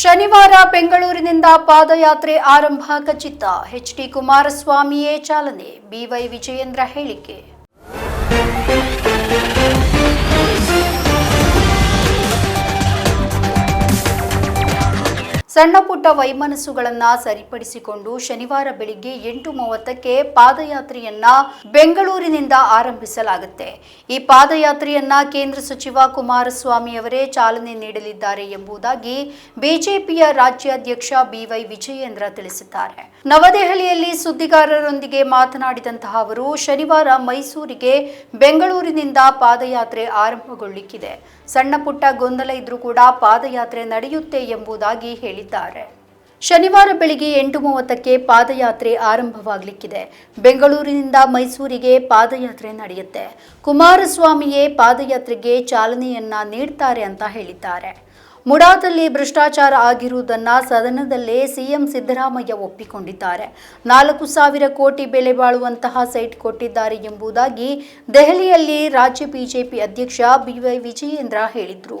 ಶನಿವಾರ ಬೆಂಗಳೂರಿನಿಂದ ಪಾದಯಾತ್ರೆ ಆರಂಭ. ಖಚಿತ ಎಚ್ಡಿ ಕುಮಾರಸ್ವಾಮಿಯೇ ಚಾಲನೆ. ಬಿವೈ ವಿಜಯೇಂದ್ರ ಹೇಳಿಕೆ. ಸಣ್ಣ ಪುಟ್ಟ ವೈಮನಸ್ಸುಗಳನ್ನ ಸರಿಪಡಿಸಿಕೊಂಡು ಶನಿವಾರ ಬೆಳಿಗ್ಗೆ ಎಂಟು ಮೂವತ್ತಕ್ಕೆ ಪಾದಯಾತ್ರೆಯನ್ನ ಬೆಂಗಳೂರಿನಿಂದ ಆರಂಭಿಸಲಾಗುತ್ತೆ. ಈ ಪಾದಯಾತ್ರೆಯನ್ನ ಕೇಂದ್ರ ಸಚಿವ ಕುಮಾರಸ್ವಾಮಿ ಅವರೇ ಚಾಲನೆ ನೀಡಲಿದ್ದಾರೆ ಎಂಬುದಾಗಿ ಬಿಜೆಪಿಯ ರಾಜ್ಯಾಧ್ಯಕ್ಷ ಬಿವೈ ವಿಜಯೇಂದ್ರ ತಿಳಿಸಿದ್ದಾರೆ. ನವದೆಹಲಿಯಲ್ಲಿ ಸುದ್ದಿಗಾರರೊಂದಿಗೆ ಮಾತನಾಡಿದಂತಹ ಅವರು, ಶನಿವಾರ ಮೈಸೂರಿಗೆ ಬೆಂಗಳೂರಿನಿಂದ ಪಾದಯಾತ್ರೆ ಆರಂಭಗೊಳ್ಳಿಕ್ಕಿದೆ. ಸಣ್ಣ ಪುಟ್ಟ ಗೊಂದಲ ಇದ್ರೂ ಕೂಡ ಪಾದಯಾತ್ರೆ ನಡೆಯುತ್ತೆ ಎಂಬುದಾಗಿ ಹೇಳಿದ್ದಾರೆ. ಶನಿವಾರ ಬೆಳಿಗ್ಗೆ ಎಂಟು ಮೂವತ್ತಕ್ಕೆ ಪಾದಯಾತ್ರೆ ಆರಂಭವಾಗಲಿಕ್ಕಿದೆ. ಬೆಂಗಳೂರಿನಿಂದ ಮೈಸೂರಿಗೆ ಪಾದಯಾತ್ರೆ ನಡೆಯುತ್ತೆ. ಕುಮಾರಸ್ವಾಮಿಯೇ ಪಾದಯಾತ್ರೆಗೆ ಚಾಲನೆಯನ್ನ ನೀಡ್ತಾರೆ ಅಂತ ಹೇಳಿದ್ದಾರೆ. ಮುಡಾದಲ್ಲಿ ಭ್ರಷ್ಟಾಚಾರ ಆಗಿರುವುದನ್ನ ಸದನದಲ್ಲೇ ಸಿಎಂ ಸಿದ್ದರಾಮಯ್ಯ ಒಪ್ಪಿಕೊಂಡಿದ್ದಾರೆ. ನಾಲ್ಕು ಸಾವಿರ ಕೋಟಿ ಬೆಲೆ ಬಾಳುವಂತಹ ಸೈಟ್ ಕೊಟ್ಟಿದ್ದಾರೆ ಎಂಬುದಾಗಿ ದೆಹಲಿಯಲ್ಲಿ ರಾಜ್ಯ ಬಿಜೆಪಿ ಅಧ್ಯಕ್ಷ ಬಿವೈ ವಿಜಯೇಂದ್ರ ಹೇಳಿದ್ರು.